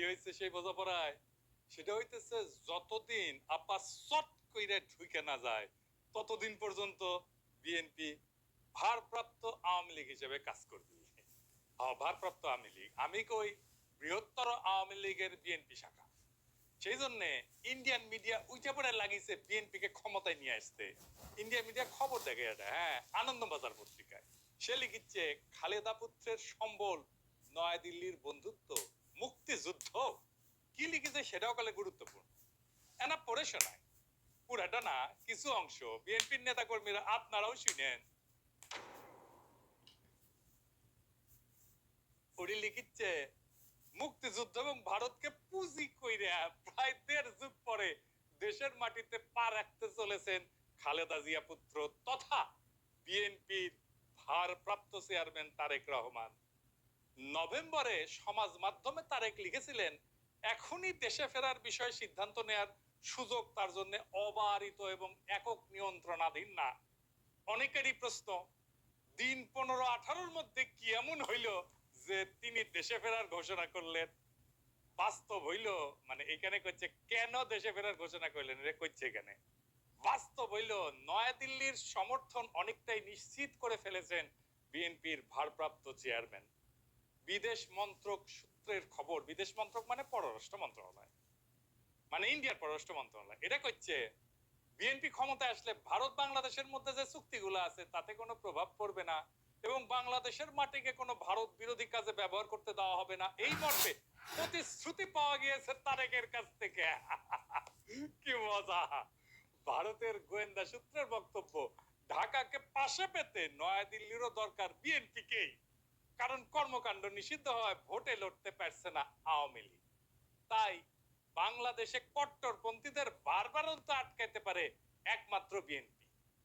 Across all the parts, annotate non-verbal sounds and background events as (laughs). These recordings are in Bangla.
কি হয়েছে সেই বোঝাপড়ায়? সেটা হইতেছে যতদিন আপা সট কইরে ঢুকে না যায় ততদিন পর্যন্ত বিএনপি ভারপ্রাপ্ত আওয়ামী লীগ হিসেবে কাজ করবে। হ্যাঁ, ভারপ্রাপ্ত আওয়ামী লীগ। আমি কই বৃহত্তর আওয়ামী লীগের বিএনপি শাখা। সেই জন্য ইন্ডিয়ান মিডিয়া উইটা পড়ে লাগিয়েছে বিএনপি কে ক্ষমতায় নিয়ে আসতে। ইন্ডিয়ান মিডিয়া খবর দেখে এটা হ্যাঁ আনন্দবাজার পত্রিকায়। সে লিখিচ্ছে খালেদা পুত্রের সম্বল নয়াদিল্লির বন্ধুত্ব মুক্তিযুদ্ধ সেটাও কালে গুরুত্বপূর্ণ। এনা পড়ে শোনায়, পুরাটা না, কিছু অংশ বিএনপির নেতা কর্মীরা আপনারাও শুনেন। লিখিচ্ছে, মুক্তিযুদ্ধ এবং ভারতকে পুঁজি কইরা প্রায় দেড় যুগ পরে দেশের মাটিতে পা রাখতে চলেছেন খালেদা জিয়া পুত্র তথা বিএনপির ভারপ্রাপ্ত চেয়ারম্যান তারেক রহমান। নভেম্বরে সমাজ মাধ্যমে তারেক লিখেছিলেন এখনই দেশে ফেরার বিষয়ে সিদ্ধান্ত নেয়ার সুযোগ তার জন্য অবারিত এবং একক নিয়ন্ত্রণাধীন না। অনেকেরই প্রশ্ন, দিন পনেরো আঠারোর মধ্যে কি এমন হইল যে তিনি দেশে ফেরার ঘোষণা করলেন? বাস্তব হইল মানে এখানে করছে কেন দেশে ফেরার ঘোষণা করলেন? রে করছে এখানে। বাস্তব হইল, নয়াদিল্লির সমর্থন অনেকটাই নিশ্চিত করে ফেলেছেন বিএনপির ভারপ্রাপ্ত চেয়ারম্যান। বিদেশ মন্ত্রক সূত্রের খবর বিদেশ মন্ত্রক মানে পররাষ্ট্র মন্ত্রণালয়। মানে ইন্ডিয়ার পররাষ্ট্র মন্ত্রণালয়। এটা করছে বিএনপি ক্ষমতায় আসলে ভারত বাংলাদেশের মধ্যে যে চুক্তিগুলো আছে, তাতে কোনো প্রভাব পড়বে না এবং বাংলাদেশের মাটিকে কোনো ভারত বিরোধী কাজে ব্যবহার করতে দেওয়া হবে না। এই মর্মে প্রতিশ্রুতি পাওয়া গিয়েছে তারেকের কাছ থেকে। (laughs) কি মজা! ভারতের গোয়েন্দা সূত্রের বক্তব্য, ঢাকাকে পাশে পেতে নয়াদিল্লিরও দরকার বিএনপিকেই। কারণ কর্মকাণ্ড নিষিদ্ধ হয় ভোটে লড়তে পারছে না আওয়ামী লীগ। তাই বাংলাদেশে কট্টরপন্থীদের বারবারন্ত আটকাইতে পারে একমাত্র বিএনপি।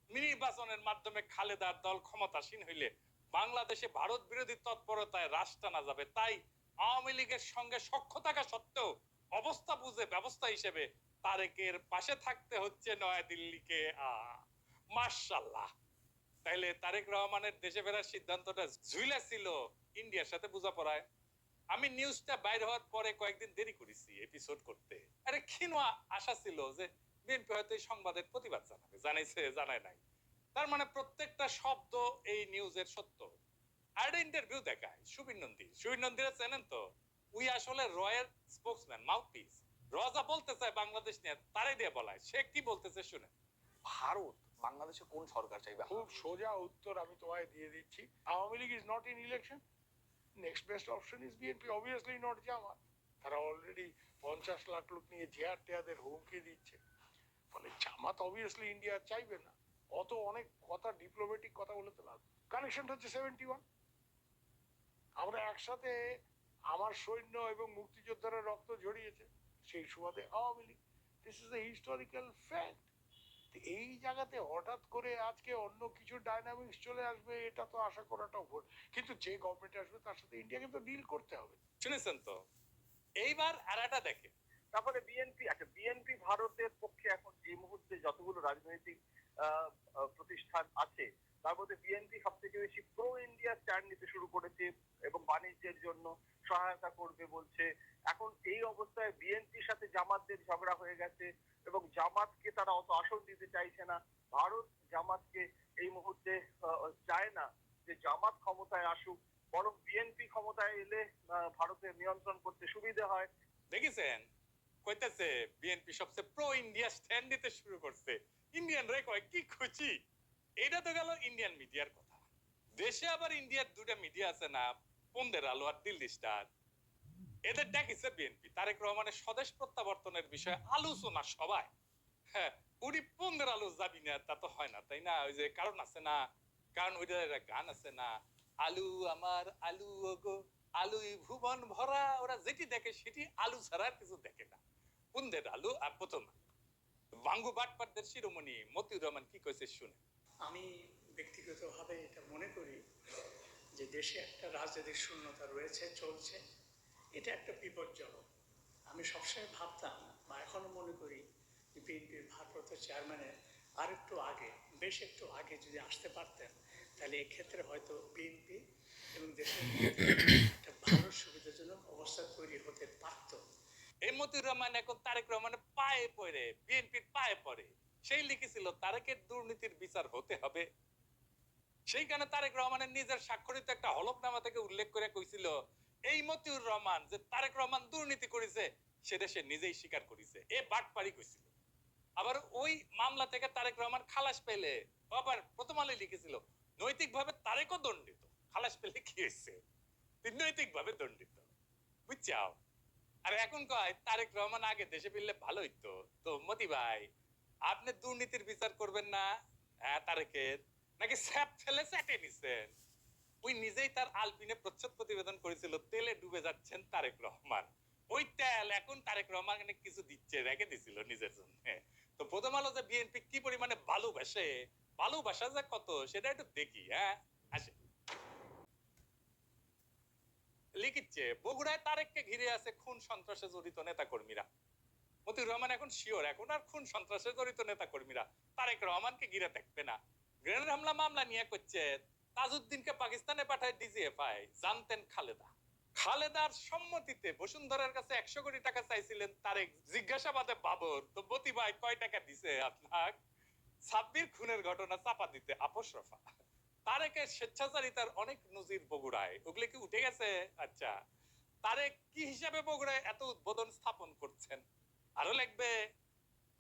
নির্বাচনের মাধ্যমে খালেদার দল ক্ষমতাসীন হইলে বাংলাদেশে ভারত বিরোধী তৎপরতায় রাশ টানা যাবে। তাই আওয়ামী লীগের সঙ্গে সখ্য থাকা সত্ত্বেও অবস্থা বুঝে ব্যবস্থা হিসেবে তারেকের পাশে থাকতে হচ্ছে নয়াদিল্লিকে। মার্শাল্লাহ তাইলে তারেক রহমানের দেশে ফেরার সিদ্ধান্তটা ঝুইলা ছিল ইন্ডিয়ার সাথে বোঝাপড়ায়। আমি নিউজটা বাইর হওয়ার পরে কয়েকদিন দেরি করেছি এপিসোড করতে। আরে খিনোয়া আশা ছিল যে বিএনপি হয়তো এই সংবাদের প্রতিবাদ জানাবে। জানাইছে, জানায় নাই। তার মানে প্রত্যেকটা শব্দ এই নিউজের সত্য। আরেকটা ইন্টারভিউ দেখায়, সুবীর নন্দী। সুবীর নন্দীরা চেনেন তো? উই আসলে রয়ের স্পোক্সম্যান মাউথপিস রজা বলতে চায় বাংলাদেশ নিয়ে তারাই দিয়ে বলায়। সে কি বলতেছে শুনে ভারত বাংলাদেশে কোন সরকার চাইবে? খুব সোজা উত্তর আমি তোমায় দিয়ে দিচ্ছি। Awami League is not in election next best option is BNP obviously not Jamaat তারা অলরেডি পঞ্চাশ লাখ লোক নিয়ে জিয়ার টেয়াদের হুমকি দিচ্ছে। ফলে জামাত অবভিয়াসলি ইন্ডিয়া চাইবে না। অত অনেক কথা ডিপ্লোমেটিক কথা বলে তো লাভ কানেকশন হচ্ছে সেভেন্টি ওয়ান আমরা একসাথে আমার সৈন্য এবং মুক্তিযোদ্ধারা রক্ত ঝরিয়েছে। সেই সুবাদে Awami League. This is a historical fact এই জায়গাতে হঠাৎ করে আজকে অন্য কিছু ডাইনামিক্স চলে আসবে এটা তো আশা করাটাও ভুল। কিন্তু যে গভর্নমেন্ট আসবে তার সাথে ইন্ডিয়াকে তো ডিল করতে হবে। শুনেছেন তো? এইবার আর একটা দেখে তারপরে বিএনপি আচ্ছা বিএনপি ভারতের পক্ষে এখন এই মুহূর্তে যতগুলো রাজনৈতিক প্রতিষ্ঠান আছে তার মধ্যে বিএনপি সব থেকে বেশি প্রো ইন্ডিয়া স্ট্যান্ড নিতে শুরু করেছে এবং বাণিজ্যের জন্য সহায়তা করবে বলছে। এখন এই অবস্থায় বিএনপির সাথে জামাতদের ঝগড়া হয়ে গেছে এবং জামাতকে তারা অত আসন দিতে চাইছে না। ভারত জামাতকে এই মুহূর্তে চায় না যে জামাত ক্ষমতায় আসুক, বরং বিএনপি ক্ষমতায় এলে ভারতের নিয়ন্ত্রণ করতে সুবিধে হয়। দেখেছেন? কইতেছে বিএনপি সবচেয়ে প্রো ইন্ডিয়া স্ট্যান্ড দিতে শুরু করছে। ইন্ডিয়ান রে কয়, কি খুশি? এটা তো গেল ইন্ডিয়ান মিডিয়ার কথা। দেশে আবার ইন্ডিয়ার দুটা মিডিয়া আছে না পন্দের আলো আর দিল্লি স্টার। এদের ডাকিছে বিএনপি তারেক রহমানের স্বদেশ প্রত্যাবর্তনের বিষয়ে আলোচনা সবাই হ্যাঁ উনি আলো যাবি না, তা তো হয় না, তাই না? ওই যে কারণ আছে না, কারণ একটা গান আছে না, আলু আমার আলু, ওগো, আলুই ভুবন ভরা, ওরা যেটি দেখে সেটি আলু ছাড়া কিছু দেখে না। পুন্দের আলু আর প্রথম বাঙ্গু বাটপাটদের শিরোমণি মতিউর রহমান কি কইছে শুনে? আমি ব্যক্তিগতভাবে এটা মনে করি যে দেশে একটা রাজনৈতিক শূন্যতা রয়েছে, চলছে। এটা একটা বিপজ্জনক। আমি সবসময় ভাবতাম বা এখনও মনে করি যে বিএনপির ভারপ্রাপ্ত চেয়ারম্যানের আর একটু আগে, বেশ একটু আগে যদি আসতে পারতেন, তাহলে এক্ষেত্রে হয়তো বিএনপি এবং দেশের একটা ভালো সুবিধাজনক অবস্থা তৈরি হতে পারত। এই মতিউর রহমান এখন তারেক রহমানের পায়ে পড়ে, বিএনপির পায়ে পড়ে। সেই লিখেছিল, তারেকের দুর্নীতির বিচার হতে হবে। সেইখানে তারেক রহমানের নিজের স্বাক্ষরিত একটা হলফনামা থেকে উল্লেখ করে কইছিল, এই মতিউর রহমান যে তারেক রহমান দুর্নীতি করেছে, সেটা সে নিজেই স্বীকার করেছে। এ বাটপারি কইছিল। আবার ওই মামলা থেকে তারেক রহমান খালাস পেলে আবার প্রথম আলোয় লিখেছিল, নৈতিকভাবে তারেকও দণ্ডিত। খালাস পেলে কি হয়েছে? নৈতিক ভাবে দণ্ডিত। বুঝছাও? আর এখন কয়, তারেক রহমান আগে দেশে ফিরলে ভালো হইতো। তো মতি ভাই আপনি দুর্নীতির বিচার করবেন না? হ্যাঁ তারেকের নাকি স্যাপ ফেলে স্যাটে নিছেন? ওই নিজেই তার আলপিনে প্রচ্ছদ প্রতিবেদন করেছিল, তেলে ডুবে যাচ্ছেন তারেক রহমান। ওই তেল এখন তারেক রহমান কিছু দিচ্ছে, রেখে দিছিল নিজের জন্য। তো প্রথম আলো যে বিএনপি কি পরিমাণে ভালোবাসে, ভালোবাসা যে কত, সেটা একটু দেখি হ্যাঁ? আসে। লিখিচ্ছে, বগুড়ায় তারেককে ঘিরে আছে খুন সন্ত্রাসে জড়িত নেতা কর্মীরা মতিউর রহমান এখন শিওর, এখন আর খুন সন্ত্রাসে জড়িত নেতা কর্মীরা তারেক রহমানকে ঘিরে থাকবে না। গ্রেনেড হামলা মামলা নিয়ে করছে তাজউদ্দিনকে পাকিস্তানে পাঠায় ডিজিএফআই, জানতেন খালেদা। খালেদার সম্মতিতে বসুন্ধরার কাছে একশো কোটি টাকা চাইছিলেন তারেক। জিজ্ঞাসাবাদে বাবর, তো মতি ভাই কয় টাকা দিছে আপনার? সাব্বির খুনের ঘটনা চাপা দিতে আপোষ রফা। তারেকের স্বেচ্ছাচারিতার অনেক নজির বগুড়ায়। ওগুলো কি উঠে গেছে? আচ্ছা। তারেক কি হিসাবে বগুড়ায় এত উদ্বোধন স্থাপন করছেন? আরও লাগবে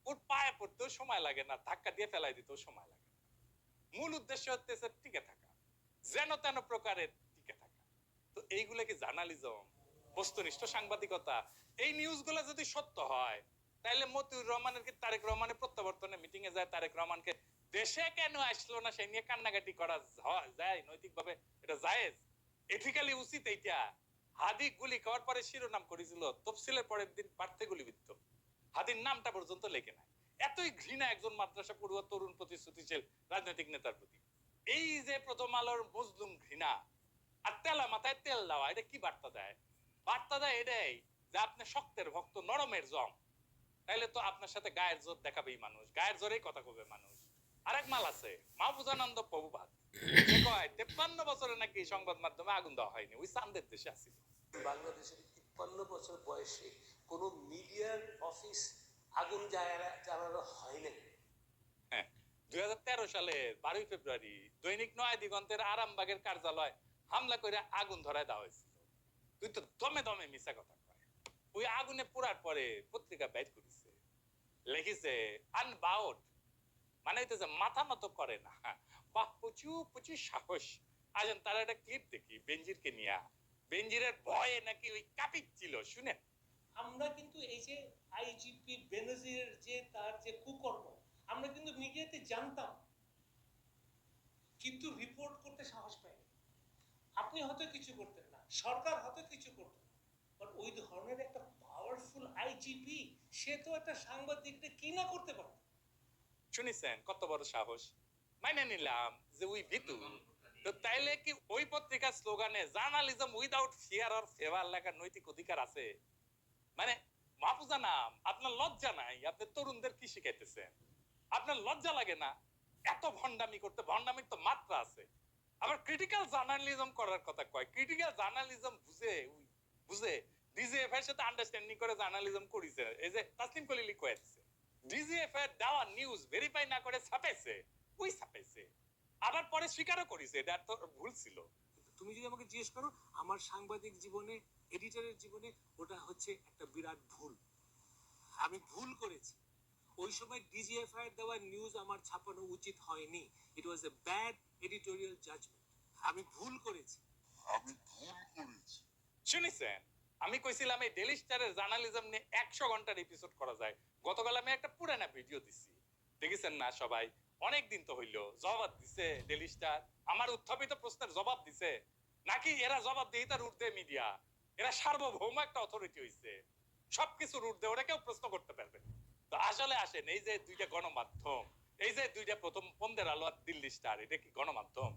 ওর পায়ে পড়তেও সময় লাগে না, ধাক্কা দিয়ে ফেলাই দিতেও সময় লাগে মূল উদ্দেশ্য হচ্ছে টিকে থাকা, যেন তেন প্রকারের টিকে থাকা। তো এইগুলো কি জার্নালিজম, বস্তুনিষ্ঠ সাংবাদিকতা? এই নিউজগুলো যদি সত্য হয় তাহলে মতিউর রহমানের কি তারেক রহমানের প্রত্যাবর্তনে মিটিং এ যায়, তারেক রহমানকে দেশে কেন আসলো না, সেই নিয়ে কান্নাকাটি করা যায় নৈতিকভাবে, এটা জায়েজ? এথিক্যালি উচিত এইটা। হাদি গুলি খাওয়ার পরে শিরোনাম করেছিল, তফসিলের পরের দিন পার্থে গুলিবিদ্ধ। হাদির নামটা পর্যন্ত লেখে নাই। এতই ঘৃণা একজন মাদ্রাসা পড়ুয়া, তরুণ প্রতিশ্রুতিশীল রাজনৈতিক নেতার প্রতি। এই যে প্রথম আলোর মজলুম ঘৃণা আর তেলা মাথায় তেল দেওয়া, এটা কি বার্তা দেয়? বার্তা দেয় এটাই যে আপনি শক্তের ভক্ত, নরমের জম। তাইলে তো আপনার সাথে গায়ের জোর দেখাবেই মানুষ, গায়ের জোরেই কথা কবে মানুষ? আরেক মাল আছে, মাহফুজানন্দ প্রভুপাত সে কয়, তেপ্পান্ন বছরে নাকি সংবাদ মাধ্যমে আগুন দেওয়া হয়নি, ওই চান্দের দেশে আসিল বাংলাদেশের তিপ্পান্ন বছর বয়সে কোনো মিডিয়ার অফিস আগুন জ্বালা- জ্বালানো হয় হ্যাঁ দুই হাজার তেরো বারোই ফেব্রুয়ারি দৈনিক দিগন্তের আরামবাগের কার্যালয় হামলা করে আগুন ধরায় দেওয়া হয়েছিল। তুই তো দমে দমে মিশা কথা ওই আগুনে পোড়ার পরে পত্রিকা করেছে। লিখিছে, আনবাউট মানে হইতেছে মাথা নত করে না। বাহ, প্রচুর প্রচুর সাহস। আজ তার একটা ক্লিপ দেখি বেঞ্জিরকে নিয়া। বেঞ্জিরের ভয়ে নাকি ওই কাপিক ছিল শুনে আমরা কিন্তু এই যে আইজিপি বেনজিরের যে তার যে কুকর্ম, আমরা কিন্তু মিডিয়াতে জানতাম, কিন্তু রিপোর্ট করতে সাহস পাইনি। আপনি হয়তো কিছু করতেন না, সরকার হয়তো কিছু করতো না বাট ওই ধরনের একটা পাওয়ারফুল আইজিপি সে তো একটা সাংবাদিককে কি না করতে পারত। শুনিছেন কত বড় সাহস? মাইনে নিলাম যে উই ভিতু। তো তাইলে কি ওই পত্রিকার স্লোগানে journalism without fear or favour লেখার নৈতিক অধিকার আছে? মানে মাহফুজা নাম আপনার লজ্জা নাই? আপনি তরুণদের কি শিখাইতেছেন? আপনার লজ্জা লাগে না? এত ভন্ডামি করতে ভন্ডামির তো মাত্রা আছে। আবার ক্রিটিক্যাল জার্নালিজম করার কথা কয়। ক্রিটিক্যাল জার্নালিজম বুঝে বুঝে। ডিজিএফ এর সাথে আন্ডারস্ট্যান্ডিং করে জার্নালিজম করিছে। এই যে তাসলিম ডিজিএফ এর দেওয়া নিউজ ভেরিফাই না করে ছাপাইছে ওই ছাপাইছে আবার পরে স্বীকারও এটা তো ভুল ছিল। তুমি যদি আমাকে জিজ্ঞেস করো, আমার সাংবাদিক জীবনে এডিটরের জীবনে ওটা হচ্ছে একটা বিরাট ভুল। আমি ভুল করেছি। ওই সময় ডিজিএফআই দেওয়া নিউজ আমার ছাপানো উচিত হয়নি। It was a bad editorial judgement আমি ভুল করেছি। শুনেছেন আমি কইছিলাম এই ডেলি স্টারের জার্নালিজম নিয়ে একশো ঘণ্টার এপিসোড করা যায়। গতকাল আমি একটা পুরানা ভিডিও দিছি। দেখেছেন না সবাই? অনেক দিন তো হইল জবাব দিছে ডেলি স্টার আমার উত্থাপিত প্রশ্নের জবাব দিছে। নাকি এরা জবাব দিয়ে তার উর্ধে মিডিয়া এরা সার্বভৌম একটা অথরিটি হইছে। সবকিছু উর্ধে ওরা কেউ প্রশ্ন করতে পারবে তো আসলে আসেন, এই যে দুইটা গণমাধ্যম, এই যে দুইটা প্রথম পন্দের আলো আর দিল্লি স্টার, এটা কি গণমাধ্যম?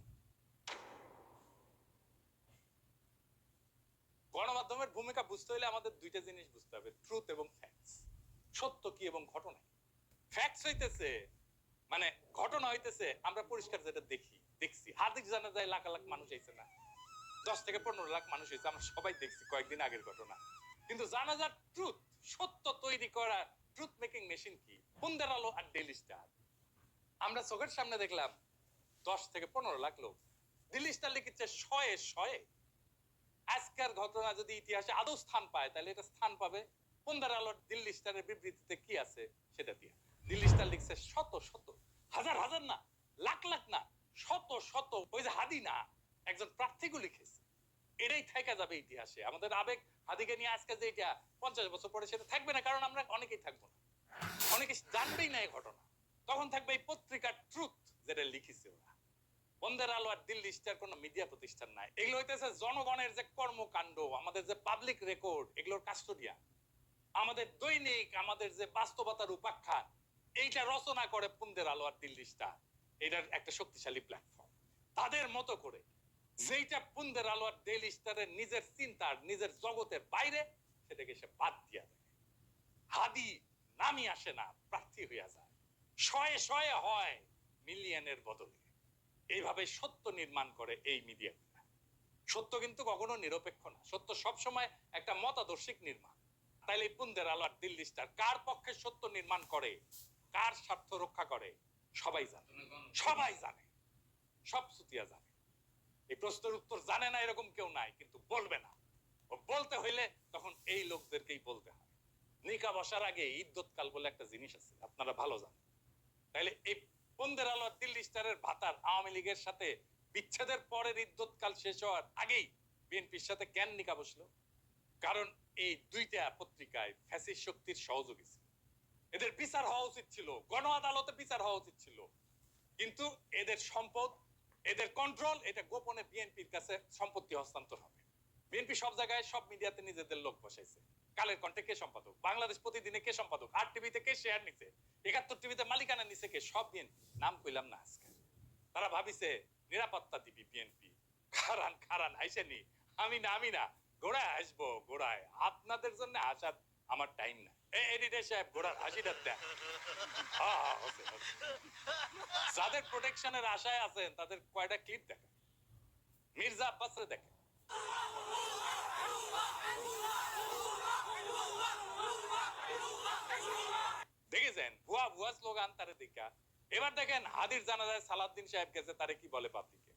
গণমাধ্যমের ভূমিকা বুঝতে হলে আমাদের দুইটা জিনিস বুঝতে হবে ট্রুথ এবং ফ্যাক্টস সত্য কি এবং ঘটনা ফ্যাক্টস হইতেছে মানে ঘটনা হইতেছে, আমরা পরিষ্কার যেটা দেখি, দেখছি। হাদিস জানা যায় লাখ লাখ মানুষ হয়েছে না। দশ থেকে পনেরো লাখ মানুষ হয়েছে, আমরা সবাই দেখছি কয়েকদিন আগের ঘটনা। কিন্তু জানাজার ট্রুথ সত্য তৈরি করা ট্রুথ মেকিং মেশিন কি? বুন্দের আলো আর ডেলি স্টার আমরা চোখের সামনে দেখলাম দশ থেকে পনেরো লাখ লোক। দিল্লি স্টার লিখেছে শয়ে শয়ে। আজকের ঘটনা যদি ইতিহাসে আদৌ স্থান পায়, তাহলে এটা স্থান পাবে পন্দার আলোর দিল্লি স্টারের বিবৃতিতে কি আছে সেটা দিয়ে। দিল্লি স্টার লিখছে শত শত, হাজার হাজার না, লাখ লাখ না, শত শত, ওই যে হাদি না, একজন প্রার্থীকে লিখেছে। এটাই থেকে যাবে ইতিহাসে। আমাদের আবেগ হাদিকে নিয়ে আজকে যে এটা পঞ্চাশ বছর পরে সেটা থাকবে না, কারণ আমরা অনেকেই থাকব না। অনেকে জানবেই না এই ঘটনা। তখন থাকবে এই পত্রিকার ট্রুথ যেটা লিখেছে ওরা। বন্ধের আলো আর দিল্লি স্টার কোনো মিডিয়া প্রতিষ্ঠান নাই। এগুলো হইতেছে জনগণের যে কর্মকাণ্ড, আমাদের যে পাবলিক রেকর্ড এগুলোর কাস্টোডিয়া আমাদের দৈনিক, আমাদের যে বাস্তবতার উপাখ্যান, এইটা রচনা করে পুন্দের আলো আর দিল্লি স্টার। এটার একটা শক্তিশালী প্ল্যাটফর্ম তাদের মতো করে যেইটা পুন্দের আলো আর ডেইলি স্টারের নিজের চিন্তার, নিজের জগতের বাইরে, সেটাকে সে বাদ দিয়া দেয়। হাদি নামই আসে না, প্রার্থী হইয়া যায়। শয়ে শয়ে হয় মিলিয়নের বদলে। এইভাবে সত্য নির্মাণ করে এই মিডিয়া সত্য কিন্তু কখনো নিরপেক্ষ না। সত্য সবসময় একটা মতাদর্শিক নির্মাণ। তাইলে পুন্দের আলো আর দিল্লি স্টার কার পক্ষে সত্য নির্মাণ করে? কার স্বার্থ রক্ষা করে? সবাই জানে। সবাই জানে। সব সুতিয়া জানে। এই প্রশ্নের উত্তর জানে না এরকম কেউ নাই, কিন্তু বলবে না। ও বলতে হইলে তখন এই লোকদেরকেই বলতে হয়। নিকা বসার আগে ইদ্যত কাল বলে একটা জিনিস আছে, আপনারা ভালো জানেন। তাইলে এই পন্দের আলো দিল্লি স্টারের ভাতার আওয়ামী লীগের সাথে বিচ্ছেদের পরের ইদ্যত কাল শেষ হওয়ার আগেই বিএনপির সাথে কেন নিকা বসল? কারণ এই দুইটা পত্রিকায় ফ্যাসিস্ট শক্তির সহযোগী ছিল। এদের বিচার হওয়া উচিত ছিল গণ আদালতে বিচার হওয়া উচিত ছিল। কিন্তু এদের সম্পদ এদের কন্ট্রোল এটা গোপনে বিএনপির কাছে সম্পত্তি হস্তান্তর হবে। বিএনপি সব জায়গায়, সব মিডিয়াতে নিজেদের লোক বসাইছে। কালের কণ্ঠে কে সম্পাদক? বাংলাদেশ প্রতিদিনে কে সম্পাদক? আর টিভিতে কে শেয়ার নিছে? একাত্তর টিভিতে মালিকানা নিছে কে? সব বিএনপি নাম কইলাম না আজকে। তারা ভাবিছে, নিরাপত্তা দিবি বিএনপি খারান খারান আইসেনি আমি না। আমি না। গোড়ায় আসব, গোড়ায়। আপনাদের জন্য আসার আমার টাইম না এডিটর সাহেব গোড়ার হাসিটা দেখ (laughs) হ্যাঁ, হ্যাঁ। যাদের প্রোটেকশনের আশায় আছেন তাদের কয়টা ক্লিপ দেখেন? মির্জা আব্বাসরে দেখেন। দেখেছেন? ভুয়া ভুয়া স্লোগান তারে দিকা এবার দেখেন হাদির জানাজায় সালাদ্দিন সাহেব গেছে তারে কি বলে পাবলিকে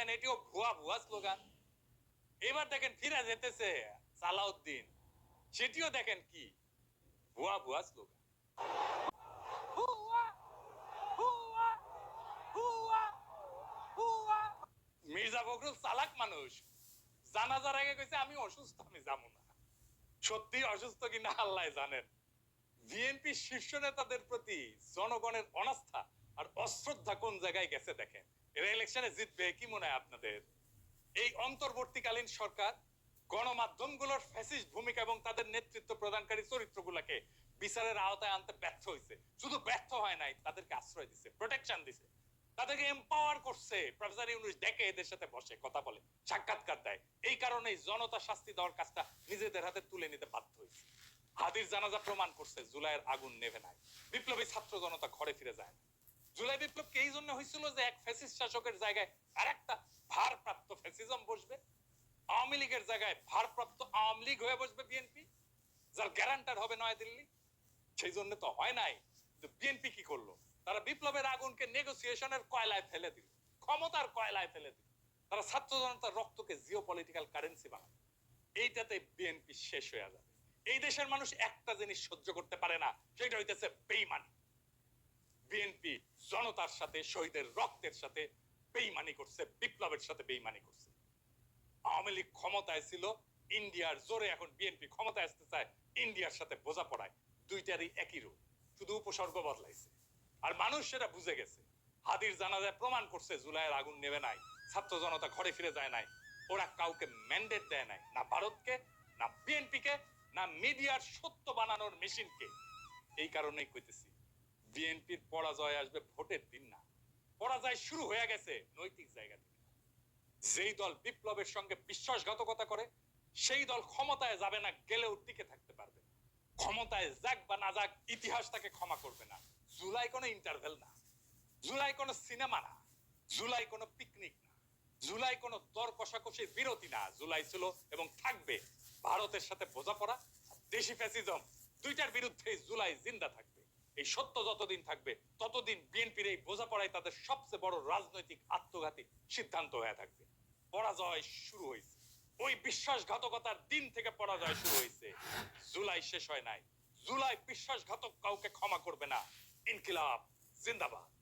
দেখেছেন এটিও ভুয়া ভুয়া স্লোগান এবার দেখেন ফিরে যেতেছে সালাউদ্দিন। সেটিও দেখেন কি? ভুয়া ভুয়া স্লোগান মির্জা ফখরুল চালাক মানুষ। জানাজার আগে কইছে আমি অসুস্থ আমি যাব না। সত্যি অসুস্থ কিনা আল্লাহ জানেন। বিএনপি শীর্ষ নেতাদের প্রতি জনগণের অনাস্থা আর অশ্রদ্ধা কোন জায়গায় গেছে দেখেন। এরা ইলেকশনে জিতবে কি মনে হয় আপনাদের? এই অন্তর্বর্তীকালীন সরকার গণমাধ্যমগুলোর ফ্যাসিস্ট ভূমিকা এবং তাদের নেতৃত্ব প্রদানকারী চরিত্রগুলোকে বিচারের আওতায় আনতে ব্যর্থ হয়েছে শুধু ব্যর্থ হয় নাই, তাদেরকে আশ্রয় দিছে প্রোটেকশন দিছে। তাদেরকে এম্পাওয়ার করছে। প্রফেসর ইউনুস এদের সাথে বসে, কথা বলে, সাক্ষাৎকার দেয়। এই কারণেই জনতা শাস্তি দেওয়ার কাজটা নিজেদের হাতে তুলে নিতে বাধ্য হয়েছে হাদির জানাজা প্রমাণ করছে, জুলাইয়ের আগুন নেভে নাই। বিপ্লবী ছাত্র জনতা ঘরে ফিরে যায় না। জুলাই বিপ্লবকে এই জন্য হয়েছিল যে এক ফ্যাসিস্ট শাসকের জায়গায় আরেকটা ভারপ্রাপ্ত ফ্যাসিজম বসবে। আওয়ামী লীগের জায়গায় ভারপ্রাপ্ত আওয়ামী লীগ হয়ে বসবে বিএনপি যার গ্যারান্টার হবে নয়াদিল্লি। সেই জন্য তো হয় নাই। বিএনপি কি করল? তারা বিপ্লবের আগুনকে নেগোসিয়েশনের কয়লায় ফেলে দিল, ক্ষমতার কয়লায় ফেলে দিল। তারা ছাত্র জনতার রক্তকে জিও পলিটিক্যাল কারেন্সি বানায় এইটাতে বিএনপি শেষ হয়ে যাবে। এই দেশের মানুষ একটা জিনিস সহ্য করতে পারে না, সেটা হইতেছে বেইমানি। বিএনপি জনতার সাথে, শহীদের রক্তের সাথে বেইমানি করছে, বিপ্লবের সাথে বেইমানি করছে। আওয়ামী লীগ ক্ষমতায় ছিল, ইন্ডিয়ার জোরে এখন বিএনপি ক্ষমতায় আসতে চায়, ইন্ডিয়ার সাথে বোঝাপড়ায় দুইটারই একই রূপ, শুধু উপসর্গ বদলাইছে। আর মানুষ সেটা বুঝে গেছে। হাদির জানাজায় প্রমাণ করছে, জুলাইয়ের আগুন নেবে নাই, ছাত্র জনতা ঘরে ফিরে যায় নাই, ওরা কাউকে ম্যান্ডেট দেয় নাই, না ভারতকে, না বিএনপিকে, না মিডিয়ার সত্য বানানোর মেশিনকে। এই কারণেই কইতেছি বিএনপির পরাজয় আসবে ভোটের দিন না। পরাজয় শুরু হয়ে গেছে নৈতিক জায়গা থেকে। যেই দল বিপ্লবের সঙ্গে বিশ্বাসঘাতকতা করে, সেই দল ক্ষমতায় যাবে না, গেলেও টিকে থাকতে পারবে। ক্ষমতায় যাক বা না যাক, ইতিহাস তাকে ক্ষমা করবে না। জুলাই কোনো ইন্টারভেল না। জুলাই কোনো সিনেমা না। জুলাই কোনো পিকনিক না। জুলাই কোনো দর কষাকষির বিরতি না। জুলাই ছিল এবং থাকবে ভারতের সাথে বোঝাপড়া, দেশি ফ্যাসিজম দুইটার বিরুদ্ধে জুলাই জিন্দা থাকবে। এই সত্য যতদিন থাকবে, ততদিন বিএনপির এই বোঝাপড়াই তাদের সবচেয়ে বড় রাজনৈতিক আত্মঘাতী সিদ্ধান্ত হয়ে থাকবে। পরাজয় শুরু হয়েছে। ওই বিশ্বাসঘাতকতার দিন থেকে পরাজয় শুরু হয়েছে। জুলাই শেষ হয় নাই। জুলাই বিশ্বাসঘাতক কাউকে ক্ষমা করবে না। ইনকিলাব, জিন্দাবাদ।